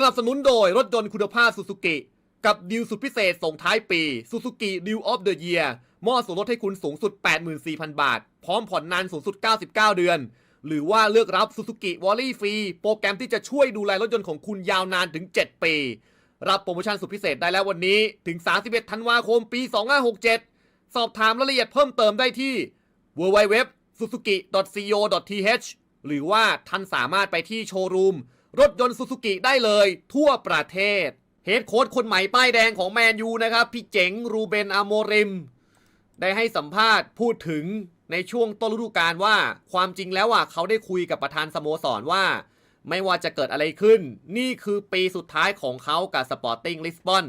สนับสนุนโดยรถยนต์คุณภาพ Suzuki กับดีลสุดพิเศษส่งท้ายปี Suzuki Deal of the Year มอบส่วนลดให้คุณสูงสุด 84,000 บาท พร้อมผ่อนนานสูงสุด 99 เดือน หรือว่าเลือกรับ Suzuki w a l l y ฟรีโปรแกรมที่จะช่วยดูแลรถยนต์ของคุณยาวนานถึง 7 ปี รับโปรโมชั่นสุดพิเศษได้แล้ววันนี้ถึง 31 ธันวาคมปี 2567 สอบถามรายละเอียดเพิ่มเติมได้ที่ www.suzuki.co.th หรือว่าท่านสามารถไปที่โชว์รูม รถยนต์ซูซูกิได้เลย ทั่วประเทศเฮดโค้ดคนใหม่ป้ายแดงของแมนยูนะครับ พี่เจ๋งรูเบนอโมริม ได้ให้สัมภาษณ์พูดถึงในช่วงต้นฤดูกาลว่า ความจริงแล้วอะเขาได้คุยกับประธานสโมสรว่า ไม่ว่าจะเกิดอะไรขึ้น นี่คือปีสุดท้ายของเขากับสปอร์ติ้งลิสบอน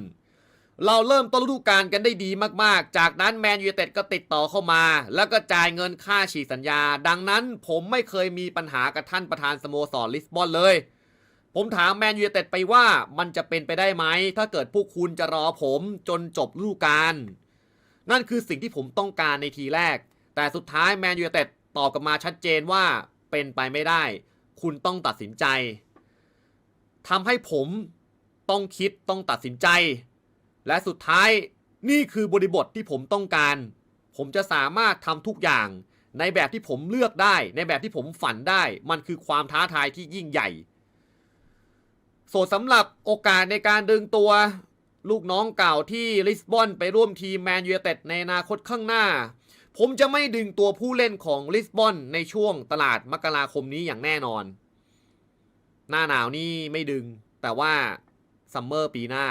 เราเริ่มต้นฤดูกาลกันได้ดีมากๆ จากนั้นแมนยูเต็ดก็ติดต่อเข้ามา แล้วก็จ่ายเงินค่าฉีกสัญญา ดังนั้นผมไม่เคยมีปัญหากับท่านประธานสโมสรลิสบอนเลย ผมถามแมนยูเต็ดไปว่ามันจะเป็นไปได้ไหม ถ้าเกิดพวกคุณจะรอผมจนจบฤดูกาลนั่นคือสิ่งที่ผมต้องการในทีแรก แต่สุดท้ายแมนยูเต็ดตอบกลับมาชัดเจนว่าเป็นไปไม่ได้ คุณต้องตัดสินใจทำให้ผมต้องคิดต้องตัดสินใจ และสุดท้ายนี่คือบริบทที่ผมต้องการ ผมจะสามารถทำทุกอย่าง ในแบบที่ผมเลือกได้ ในแบบที่ผมฝันได้ มันคือความท้าทายที่ยิ่งใหญ่ ส่วนสำหรับโอกาสในการดึงตัวลูกน้องเก่าที่ลิสบอนไปร่วมทีมแมนยูเต็ดในอนาคตข้างหน้า ผมจะไม่ดึงตัวผู้เล่นของลิสบอนในช่วงตลาดมกราคมนี้อย่างแน่นอน หน้าหนาวนี่ไม่ดึง แต่ว่าซัมเมอร์ปีหน้า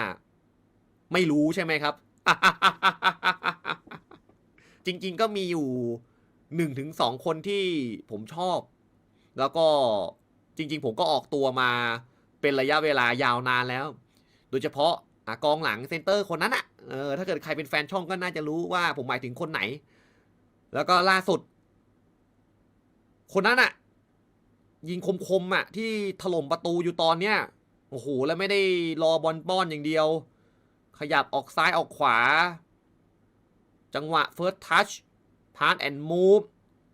ไม่รู้ใช่ไหมครับ จริงๆก็มีอยู่หนึ่งถึงสองคนที่ผมชอบ แล้วก็จริง ๆ ผมก็ออกตัวมา เป็นระยะเวลายาวนานแล้ว โดยเฉพาะกองหลังเซนเตอร์คนนั้นอะเออถ้าเกิดใครเป็นแฟนช่องก็น่าจะรู้ว่าผมหมายถึงคนไหน แล้วก็ล่าสุด คนนั้นอะยิงคมๆอะที่ถล่มประตูอยู่ตอนเนี้ยโอ้โหแล้วไม่ได้รอบอลป้อนอย่างเดียว ขยับออกซ้ายออกขวา จังหวะ first touch pass and move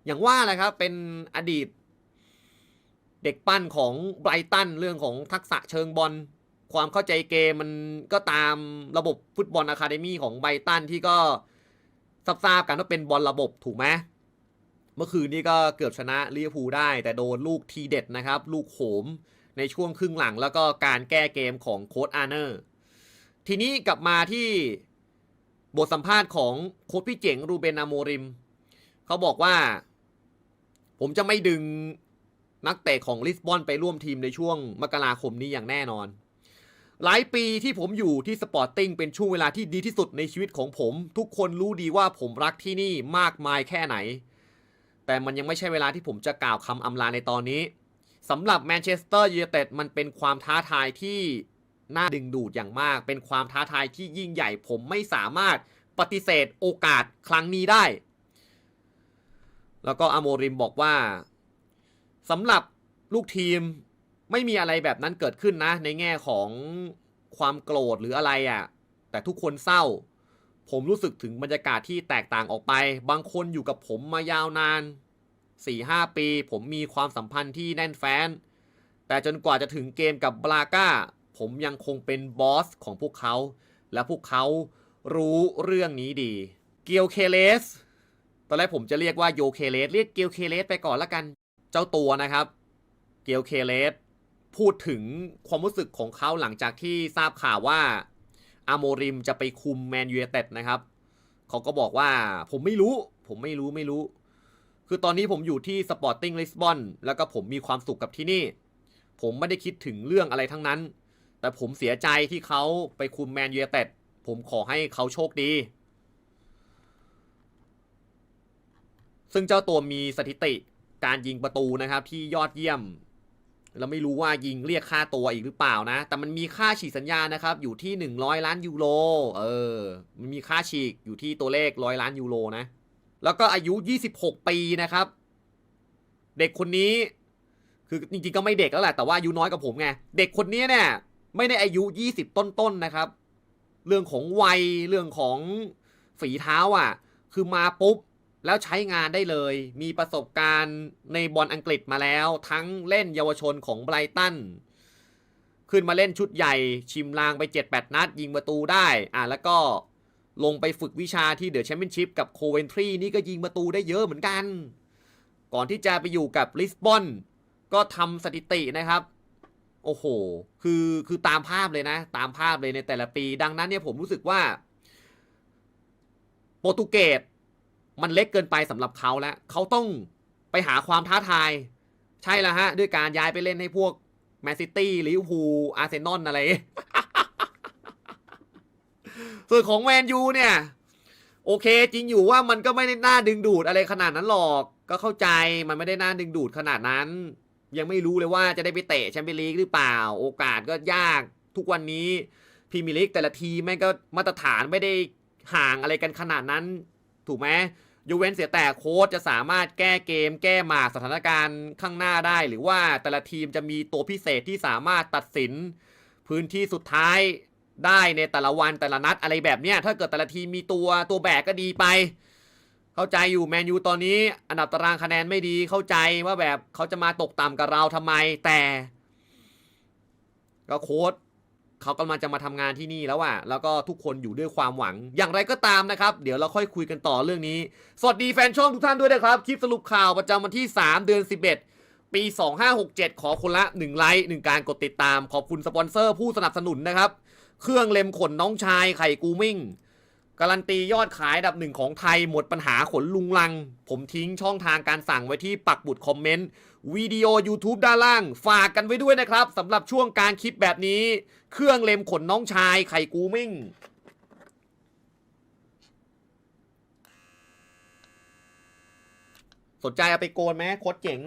อย่างว่าแหละครับ เป็นอดีต เด็กปั้นของไบรตันเรื่องของทักษะเชิงบอลความเข้าใจเกมมันก็ตามระบบฟุตบอลอะคาเดมี่ของไบรตันที่ก็ทราบกันว่าเป็นบอลระบบถูกไหมเมื่อคืนนี้ก็เกือบชนะลิเวอร์พูลได้ แต่โดนลูกทีเด็ดนะครับ ลูกโหมในช่วงครึ่งหลังแล้วก็การแก้เกมของโค้ดอาร์เนอร์ ทีนี้กลับมาที่บทสัมภาษณ์ของโค้ชพี่เจ๋งรูเบนอาโมริม เขาบอกว่า ผมจะไม่ดึง นักเตะของลิสบอนไปร่วมทีมในช่วงมกราคมนี้อย่างแน่นอน หลายปีที่ผมอยู่ที่สปอร์ติ้งเป็นช่วงเวลาที่ดีที่สุดในชีวิตของผม ทุกคนรู้ดีว่าผมรักที่นี่มากมายแค่ไหน แต่มันยังไม่ใช่เวลาที่ผมจะกล่าวคำอำลาในตอนนี้สำหรับแมนเชสเตอร์ยูไนเต็ดมันเป็นความท้าทายที่น่าดึงดูดอย่างมาก เป็นความท้าทายที่ยิ่งใหญ่ผมไม่สามารถปฏิเสธโอกาสครั้งนี้ได้ แล้วก็อโมริมบอกว่า สำหรับลูกทีมไม่มีอะไรแบบนั้นเกิดขึ้นนะ ในแง่ของความโกรธหรืออะไรอะ่ะ แต่ทุกคนเศร้า ผมรู้สึกถึงบรรยากาศที่แตกต่างออกไป บางคนอยู่กับผมมายาวนาน 4-5 ปี ผมมีความสัมพันธ์ที่แน่นแฟ้น แต่จนกว่าจะถึงเกมกับบราก้า ผมยังคงเป็นบอสของพวกเขา และพวกเขารู้เรื่องนี้ดี เกียวเคเลส ตอนแรกผมจะเรียกว่าโยเคเลส เรียกเกียวเคเลสไปก่อนละกัน เจ้าตัวนะครับเกียวเคเลสพูดถึงความรู้สึกของเขาหลังจากที่ทราบข่าวว่าอาโมริมจะไปคุมแมนยูไนเต็ดนะครับ เขาก็บอกว่าผมไม่รู้ ผมไม่รู้ไม่รู้ คือตอนนี้ผมอยู่ที่สปอร์ติ้งลิสบอนแล้วก็ผมมีความสุขกับที่นี่ ผมไม่ได้คิดถึงเรื่องอะไรทั้งนั้น แต่ผมเสียใจที่เขาไปคุมแมนยูไนเต็ดผมขอให้เขาโชคดี ซึ่งเจ้าตัวมีสถิติ การยิงประตูนะครับที่ยอดเยี่ยม เราไม่รู้ว่ายิงเรียกค่าตัวอีกหรือเปล่านะ แต่มันมีค่าฉีกสัญญานะครับอยู่ที่ 100 ล้านยูโร เออ มันมีค่าฉีกอยู่ที่ตัวเลขร้อยล้านยูโรนะ แล้วก็อายุ 26 ปีนะครับ เด็กคนนี้ คือจริงๆก็ไม่เด็กแล้วแหละแต่ว่าอายุน้อยกว่าผมไง เด็กคนนี้เนี่ยไม่ได้อายุ 20 ต้นๆนนะครับ เรื่องของวัยเรื่องของฝีเท้าอะ คือมาปุ๊บ แล้วใช้งานได้เลย มีประสบการณ์ในบอลอังกฤษมาแล้ว ทั้งเล่นเยาวชนของไบรตัน ขึ้นมาเล่นชุดใหญ่ ชิมลางไป 7-8 นัด ยิงประตูได้ อะแล้วก็ลงไปฝึกวิชาที่เดอะแชมเปี้ยนชิพกับโคเวนทรีนี่ก็ยิงประตูได้เยอะเหมือนกัน ก่อนที่จะไปอยู่กับลิสบอนก็ทำสถิตินะครับ โอ้โห คือคือตามภาพเลยนะ ตามภาพเลยในแต่ละปี ดังนั้นเนี่ยผมรู้สึกว่า โปรตุเกส มันเล็กเกินไปสำหรับเขาแล้วเขาต้องไปหาความท้าทาย ใช่แล้วฮะ ด้วยการย้ายไปเล่นให้พวกแมนซิตี้ลิเวอร์พูลอาร์เซนอลอะไร ส่วนของแมนยูเนี่ย โอเคจริงอยู่ว่ามันก็ไม่ได้น่าดึงดูดอะไรขนาดนั้นหรอก ก็เข้าใจมันไม่ได้น่าดึงดูดขนาดนั้น ยังไม่รู้เลยว่าจะได้ไปเตะแชมเปี้ยนลีกหรือเปล่า โอกาสก็ยากทุกวันนี้พรีเมียร์ลีกแต่ละทีแม่งก็มาตรฐานไม่ได้ห่างอะไรกันขนาดนั้น ถูกไหมยูเวนเสียแต่โค้ชจะสามารถแก้เกม แก้หมากสถานการณ์ข้างหน้าได้ หรือว่าแต่ละทีมจะมีตัวพิเศษที่สามารถตัดสิน พื้นที่สุดท้ายได้ในแต่ละวันแต่ละนัดอะไรแบบเนี้ยถ้าเกิดแต่ละทีมมีตัวตัวแบกก็ดีไป เข้าใจอยู่แมนยูตอนนี้ อันดับตารางคะแนนไม่ดีเข้าใจว่าแบบเขาจะมาตกต่ำกับเราทำไมแต่ ก็โค้ช เขากำลังจะมาทำงานที่นี่แล้วอะแล้วก็ทุกคนอยู่ด้วยความหวัง อย่างไรก็ตามนะครับ เดี๋ยวเราค่อยคุยกันต่อเรื่องนี้ สวัสดีแฟนช่องทุกท่านด้วยนะครับ คลิปสรุปข่าวประจำวันที่ 3 เดือน 11 ปี 2567 ขอคนละ 1 ไลค์1การกดติดตาม ขอบคุณสปอนเซอร์ผู้สนับสนุนนะครับ เครื่องเล็มขนน้องชายไข่กูมิ่ง การันตียอดขายอันดับหนึ่งของไทยหมดปัญหาขนลุงลัง ผมทิ้งช่องทางการสั่งไว้ที่ปักบุดคอมเมนต์ วิดีโอ YouTube ด้านล่าง ฝากกันไว้ด้วยนะครับสำหรับช่วงการคลิปแบบนี้ เครื่องเล็มขนน้องชายไข่กูมิ่ง สนใจเอาไปโกนไหมโคตรเจ๋ง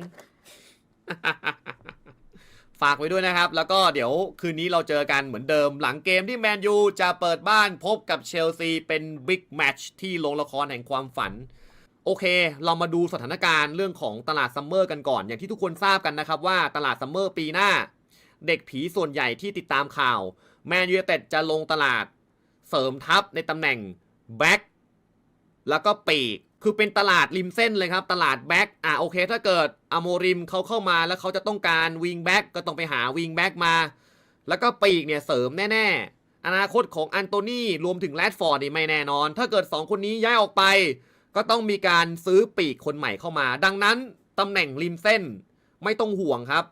ฝากไว้ด้วยนะครับ แล้วก็เดี๋ยวคืนนี้เราเจอกันเหมือนเดิม หลังเกมที่แมนยูจะเปิดบ้านพบกับเชลซีเป็นบิ๊กแมตช์ที่โรงละครแห่งความฝัน โอเค เรามาดูสถานการณ์เรื่องของตลาดซัมเมอร์กันก่อน อย่างที่ทุกคนทราบกันนะครับว่าตลาดซัมเมอร์ปีหน้า เด็กผีส่วนใหญ่ที่ติดตามข่าวแมนยูเต็ดจะลงตลาดเสริมทัพในตำแหน่งแบ็คแล้วก็ปีกคือเป็นตลาดริมเส้นเลยครับ ตลาดแบ็คอะโอเค ถ้าเกิดอโมริมเขาเข้ามาแล้วเขาจะต้องการวิงแบ็คก็ต้องไปหาวิงแบ็คมา แล้วก็ปีกเนี่ยเสริมแน่ ๆ อนาคตของอันโตนี่รวมถึงแรดฟอร์ดนี่ไม่แน่นอน ถ้าเกิด 2 คนนี้ย้ายออกไป ก็ต้องมีการซื้อปีกคนใหม่เข้ามา ดังนั้นตำแหน่งริมเส้นไม่ต้องห่วงครับ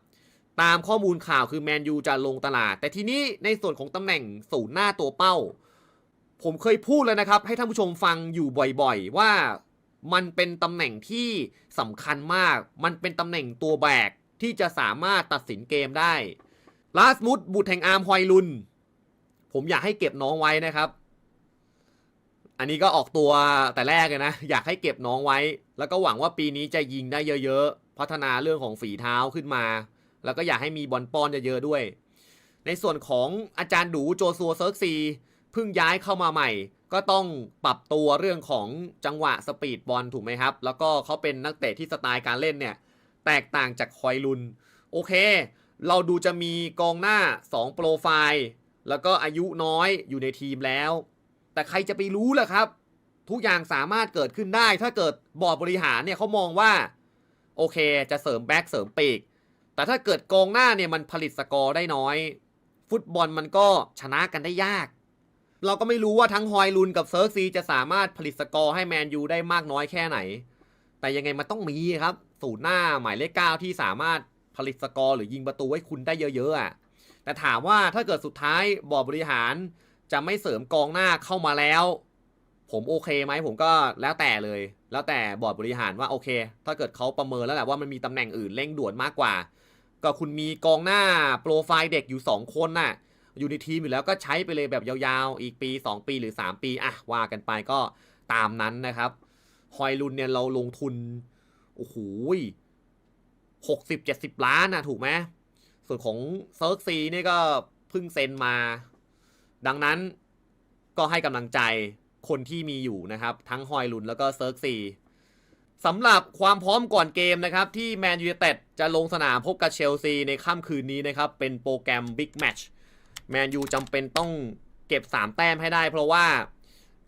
ตามข้อมูลข่าวคือแมนยูจะลงตลาด แต่ทีนี้ในส่วนของตำแหน่งศูนย์หน้าตัวเป้า ผมเคยพูดแล้วนะครับ ให้ท่านผู้ชมฟังอยู่บ่อยๆ ว่ามันเป็นตำแหน่งที่สำคัญมาก มันเป็นตำแหน่งตัวแบกที่จะสามารถตัดสินเกมได้ลาสมุดบุตรแห่งอาร์มฮอยลุน ผมอยากให้เก็บน้องไว้นะครับ อันนี้ก็ออกตัวแต่แรกเลยนะ อยากให้เก็บน้องไว้ แล้วก็หวังว่าปีนี้จะยิงได้เยอะๆ พัฒนาเรื่องของฝีเท้าขึ้นมา แล้วก็อยากให้มีบอลป้อนเยอะๆด้วย ในส่วนของอาจารย์ดูโจซัวเซิร์กซีเพิ่งย้ายเข้ามาใหม่ ก็ต้องปรับตัวเรื่องของจังหวะสปีดบอลถูกไหมครับ แล้วก็เขาเป็นนักเตะที่สไตล์การเล่นเนี่ย แตกต่างจากคอยลุน โอเค เราดูจะมีกองหน้า 2 โปรไฟล์ แล้วก็อายุน้อยอยู่ในทีมแล้ว แต่ใครจะไปรู้ล่ะครับ ทุกอย่างสามารถเกิดขึ้นได้ ถ้าเกิดบอร์ดบริหารเนี่ยเขามองว่า โอเคจะเสริมแบ็กเสริมปีก แต่ถ้าเกิดกองหน้าเนี่ยมันผลิตสกอร์ได้น้อย ฟุตบอลมันก็ชนะกันได้ยาก เราก็ไม่รู้ว่าทั้งฮอยลุนกับเซิร์กซีจะสามารถผลิตสกอร์ให้แมนยูได้มากน้อยแค่ไหน แต่ยังไงมันต้องมีครับสูตรหน้าหมายเลขเก้าที่สามารถผลิตสกอร์หรือยิงประตูให้คุณได้เยอะๆอะแต่ถามว่าถ้าเกิดสุดท้ายบอร์ดบริหาร จะไม่เสริมกองหน้าเข้ามาแล้ว ผมโอเคไหมผมก็แล้วแต่เลย แล้วแต่บอร์ดบริหารว่าโอเค ถ้าเกิดเขาประเมินแล้วแหละว่ามันมีตำแหน่งอื่นเร่งด่วนมากกว่า ก็คุณมีกองหน้าโปรไฟล์เด็กอยู่ 2 คนน่ะอยู่ในทีมอยู่แล้วก็ใช้ไปเลยแบบยาวๆ อีกปี 2 ปีหรือ 3 ปีอะว่ากันไปก็ตามนั้นนะครับฮอยลุนเนี่ยเราลงทุนโอ้โหหกสิบเจ็ดสิบล้านนะถูกไหมส่วนของเซิร์กซีนี่ก็เพิ่งเซ็นมา ดังนั้นก็ให้กำลังใจคนที่มีอยู่นะครับ ทั้งฮอยลุนแล้วก็เซิร์กซีสำหรับความพร้อมก่อนเกมนะครับ ที่แมนยูเต็ดจะลงสนามพบกับเชลซีในค่ำคืนนี้นะครับ เป็นโปรแกรมบิ๊กแมตช์แมนยูจำเป็นต้องเก็บ 3 แต้มให้ได้ เพราะว่า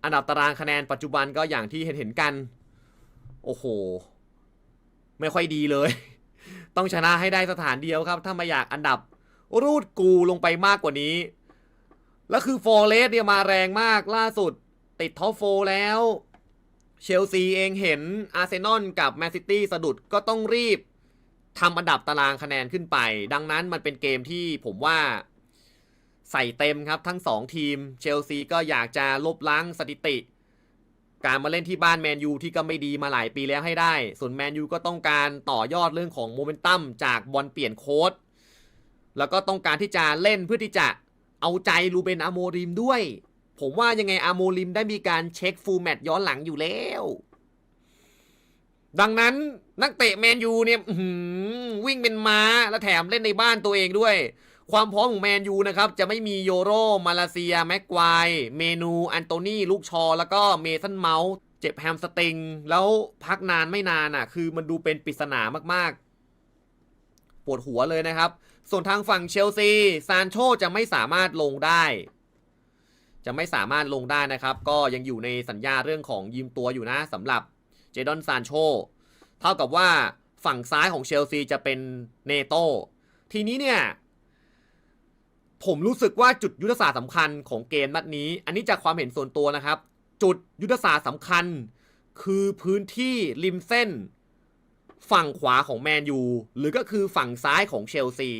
อันดับตารางคะแนนปัจจุบันก็อย่างที่เห็นเห็นกัน โอ้โห ไม่ค่อยดีเลย ต้องชนะให้ได้สถานเดียวครับ ถ้าไม่อยากอันดับรูดกูลงไปมากกว่านี้ แล้วคือฟอร์เรสเนี่ยมาแรงมากล่าสุด ติดท็อปโฟแล้ว เชลซีเองเห็นอาร์เซนอลกับแมนซิตี้สะดุดก็ต้องรีบทำอันดับตารางคะแนนขึ้นไป ดังนั้นมันเป็นเกมที่ผมว่าใส่เต็มครับทั้ง 2 ทีม เชลซีก็อยากจะลบล้างสถิติ การมาเล่นที่บ้านแมนยูที่ก็ไม่ดีมาหลายปีแล้วให้ได้ ส่วนแมนยูก็ต้องการต่อยอดเรื่องของโมเมนตัมจากบอลเปลี่ยนโค้ดแล้วก็ต้องการที่จะเล่นเพื่อที่จะ เอาใจรูเบนอาโมริมด้วย ผมว่ายังไงอาโมริมได้มีการเช็คฟูลแมตย้อนหลังอยู่แล้ว ดังนั้นนักเตะแมนยูเนี่ยวิ่งเป็นม้าและแถมเล่นในบ้านตัวเองด้วย ความพร้อมของแมนยูนะครับ จะไม่มีโยโร มาเลเซีย แม็กควาย เมนู อันโตนีลูกชอ แล้วก็เมสันเมาส์เจ็บแฮมสติง แล้วพักนานไม่นานอะ คือมันดูเป็นปริศนามากๆ ปวดหัวเลยนะครับ ส่วนทางฝั่งเชลซีซานโชจะไม่สามารถลงได้ จะไม่สามารถลงได้นะครับ ก็ยังอยู่ในสัญญาเรื่องของยืมตัวอยู่นะสำหรับเจดอนซานโชเท่ากับว่าฝั่งซ้ายของเชลซีจะเป็นเนโตทีนี้เนี่ย ผมรู้สึกว่าจุดยุทธศาสตร์สำคัญของเกมนัดนี้ อันนี้จากความเห็นส่วนตัวนะครับ จุดยุทธศาสตร์สำคัญ คือพื้นที่ริมเส้น ฝั่งขวาของแมนยูหรือก็คือฝั่งซ้ายของเชลซี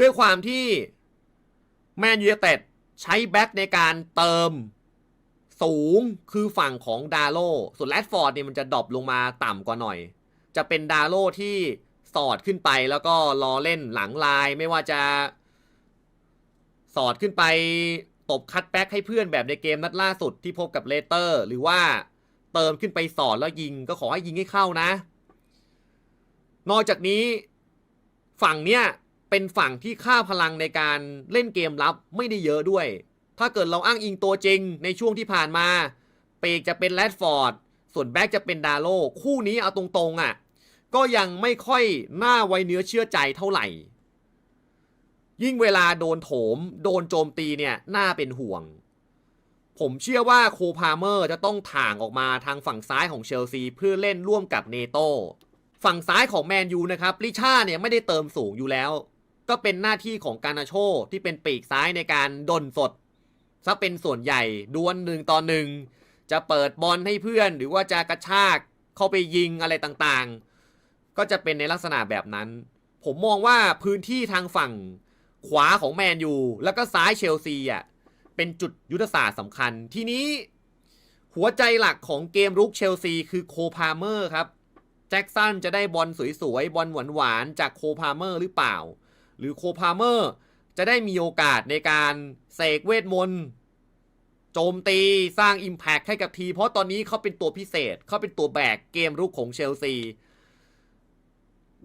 ด้วยความที่แมนยูเต็ดใช้แบ็กในการเติมสูงคือฝั่งของดาโลส่วนแรดฟอร์ดเนี่ยมันจะดรอปลงมาต่ำกว่าหน่อย จะเป็นดาโลที่สอดขึ้นไปแล้วก็รอเล่นหลังลายไม่ว่าจะสอดขึ้นไปตบคัดแบ็กให้เพื่อนแบบในเกมนัดล่าสุดที่พบกับเลเตอร์ หรือว่า เติมขึ้นไปสอดแล้วยิงก็ขอให้ยิงให้เข้านะ นอกจากนี้ฝั่งเนี้ยเป็นฝั่งที่ค่าพลังในการเล่นเกมรับไม่ได้เยอะด้วย ถ้าเกิดเราอ้างอิงตัวจริงในช่วงที่ผ่านมา เปกจะเป็นแรดฟอร์ด ส่วนแบ็กจะเป็นดาโลคู่นี้เอาตรงๆอะ่ะ ก็ยังไม่ค่อยน่าไว้เนื้อเชื่อใจเท่าไหร่ ยิ่งเวลาโดนโถม โดนโจมตีเนี่ยน่าเป็นห่วง ผมเชื่อว่าโคพาเมอร์จะต้องถ่างออกมาทางฝั่งซ้ายของเชลซีเพื่อเล่นร่วมกับเนโตฝั่งซ้ายของแมนยูนะครับลิชาเนี่ยไม่ได้เติมสูงอยู่แล้ว ก็เป็นหน้าที่ของการนาโชที่เป็นปีกซ้ายในการดนสดซะเป็นส่วนใหญ่ดวลหนึ่งต่อหนึ่งจะเปิดบอลให้เพื่อน หรือว่าจะกระชากเข้าไปยิงอะไรต่างๆ ก็จะเป็นในลักษณะแบบนั้น ผมมองว่าพื้นที่ทางฝั่งขวาของแมนยูแล้วก็ซ้ายเชลซีอะ เป็นจุดยุทธศาสตร์สำคัญ ทีนี้หัวใจหลักของเกมรุกเชลซีคือโคพาเมอร์ครับ แจ็คสันจะได้บอลสวยๆ บอลหวานๆ จากโคพาเมอร์หรือเปล่า หรือโคพาเมอร์จะได้มีโอกาสในการเสกเวทมนต์โจมตีสร้าง Impact ให้กับที เพราะตอนนี้เขาเป็นตัวพิเศษ เขาเป็นตัวแบกเกมรุกของเชลซี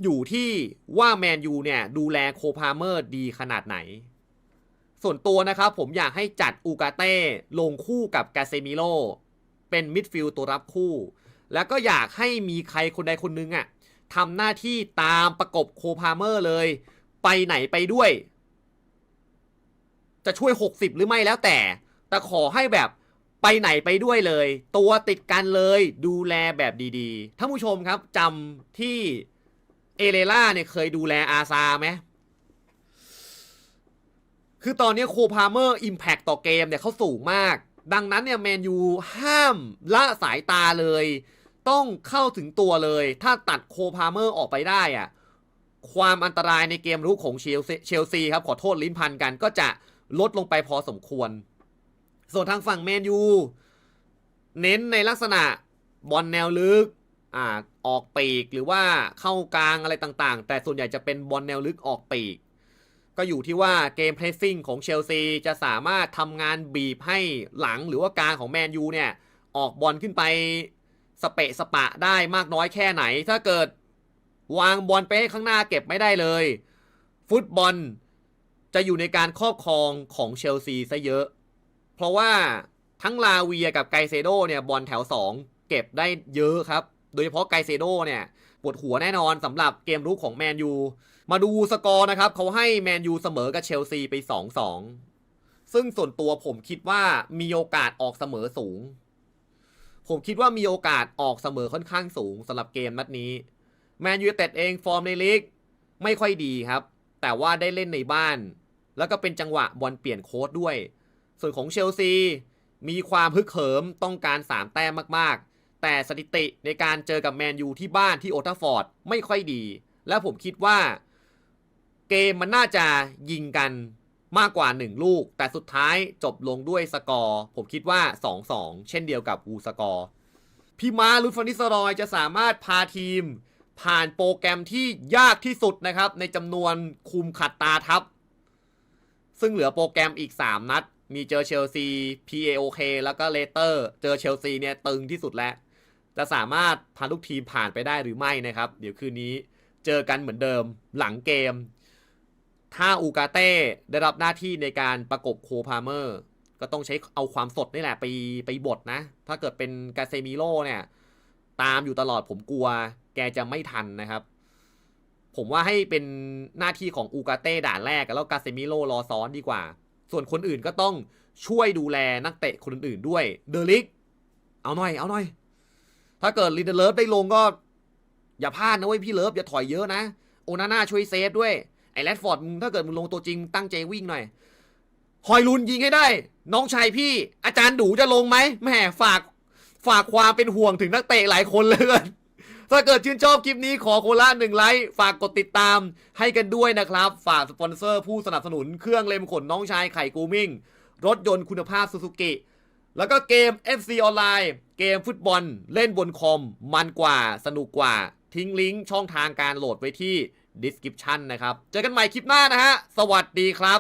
อยู่ที่ว่าแมนยูเนี่ย ดูแลโคพาเมอร์ดีขนาดไหน ส่วนตัวนะครับผมอยากให้จัดอูกาเต้ลงคู่กับกาเซมิโลเป็นมิดฟิลด์ตัวรับคู่ แล้วก็อยากให้มีใครคนใดคนหนึงอะ่ะทำหน้าที่ตามประกบโคพาเมอร์เลย ไปไหนไปด้วย จะช่วย 60 หรือไม่แล้วแต่ แต่ขอให้แบบไปไหนไปด้วยเลย ตัวติดกันเลยดูแลแบบดีๆท่านผู้ชมครับจำที่เอเลล่าเนี่ยเคยดูแลอาซาไหม คือตอนนี้โคพาเมอร์อิมแพ t ต่อเกมเนี่ยเขาสูงมาก ดังนั้นเนี่ยแมนยูห้ามละสายตาเลย ต้องเข้าถึงตัวเลย ถ้าตัดโคพาเมอร์ออกไปได้อะความอันตรายในเกมรุกของเชลซีเชลซีครับขอโทษลิ้นพันกันก็จะลดลงไปพอสมควร ส่วนทางฝั่งแมนยูเน้นในลักษณะบอลแนวลึกอ่าออกปีกหรือว่าเข้ากลางอะไรต่างๆ แต่ส่วนใหญ่จะเป็นบอลแนวลึกออกปีก ก็อยู่ที่ว่าเกมเพรสซิ่งของเชลซีจะสามารถทำงานบีบให้หลังหรือว่ากลางของแมนยูเนี่ย ออกบอลขึ้นไปสเปะสปะได้มากน้อยแค่ไหน ถ้าเกิดวางบอลไปให้ข้างหน้าเก็บไม่ได้เลย ฟุตบอลจะอยู่ในการครอบครองของเชลซีซะเยอะ เพราะว่าทั้งลาเวียกับไกเซโดเนี่ยบอลแถว 2 เก็บได้เยอะครับ โดยเฉพาะไกเซโดเนี่ย ปวดหัวแน่นอนสำหรับเกมรุกของแมนยูมาดูสกอร์นะครับเขาให้แมนยูเสมอกับเชลซีไป 2-2 ซึ่งส่วนตัวผมคิดว่ามีโอกาสออกเสมอสูง ผมคิดว่ามีโอกาสออกเสมอค่อนข้างสูงสำหรับเกมนัดนี้แมนยูเต็ดเองฟอร์มในลีกไม่ค่อยดีครับ แต่ว่าได้เล่นในบ้าน แล้วก็เป็นจังหวะบอลเปลี่ยนโค้ดด้วย ส่วนของเชลซีมีความฮึกเหิมต้องการ 3 แต้มมาก แต่สถิติในการเจอกับแมนยูที่บ้านที่โอทัฟฟอร์ดไม่ค่อยดี และผมคิดว่าเกมมันน่าจะยิงกันมากกว่า 1 ลูก แต่สุดท้ายจบลงด้วยสกอร์ ผมคิดว่า 2-2 เช่นเดียวกับวูสกอร์ พี่มาลุฟานิสรอยจะสามารถพาทีม ผ่านโปรแกรมที่ยากที่สุดนะครับ ในจำนวนคุมขัดตาทับ ซึ่งเหลือโปรแกรมอีก 3 นัด มีเจอเชลซี PAOK แล้วก็เลสเตอร์ เจอเชลซีเนี่ยตึงที่สุดแล้ว จะสามารถพาลูกทีมผ่านไปได้หรือไม่นะครับ เดี๋ยวคืนนี้เจอกันเหมือนเดิมหลังเกม ถ้าอูกาเต้ได้รับหน้าที่ในการประกบโคพาเมอร์ก็ต้องใช้เอาความสดนี่แหละไปไปบดนะ ถ้าเกิดเป็นกาเซมิโร่เนี่ย ตามอยู่ตลอดผมกลัว แกจะไม่ทันนะครับ ผมว่าให้เป็นหน้าที่ของอูกาเต้ด่านแรก แล้วกาเซมิโร่รอซ้อนดีกว่า ส่วนคนอื่นก็ต้องช่วยดูแลนักเตะคนอื่นๆด้วย เดลิก เอาหน่อย เอาหน่อย ถ้าเกิดลินเดเลิฟได้ลงก็ อย่าพลาดนะเว้ยพี่เลิฟอย่าถอยเยอะนะ โอนาน่าช่วยเซฟด้วย ไอ้แรดฟอร์ดมึงถ้าเกิดมึงลงตัวจริงตั้งใจวิ่งหน่อยฮอยลุนยิงให้ได้ น้องชายพี่ อาจารย์ดูจะลงไหมแหมฝากฝากความเป็นห่วงถึงนักเตะหลายคนเลยกันถ้าเกิดชื่นชอบคลิปนี้ขอโคละหนึ่งไลค์ฝากกดติดตามให้กันด้วยนะครับ ฝากสปอนเซอร์ผู้สนับสนุนเครื่องเล็มขนน้องชายไข่กูมิ่ง รถยนต์คุณภาพซูซูกิ แล้วก็เกม FC ออนไลน์ เกมฟุตบอลเล่นบนคอม มันกว่าสนุกกว่า ทิ้งลิงก์ช่องทางการโหลดไว้ที่ description นะครับ เจอกันใหม่คลิปหน้านะฮะ สวัสดีครับ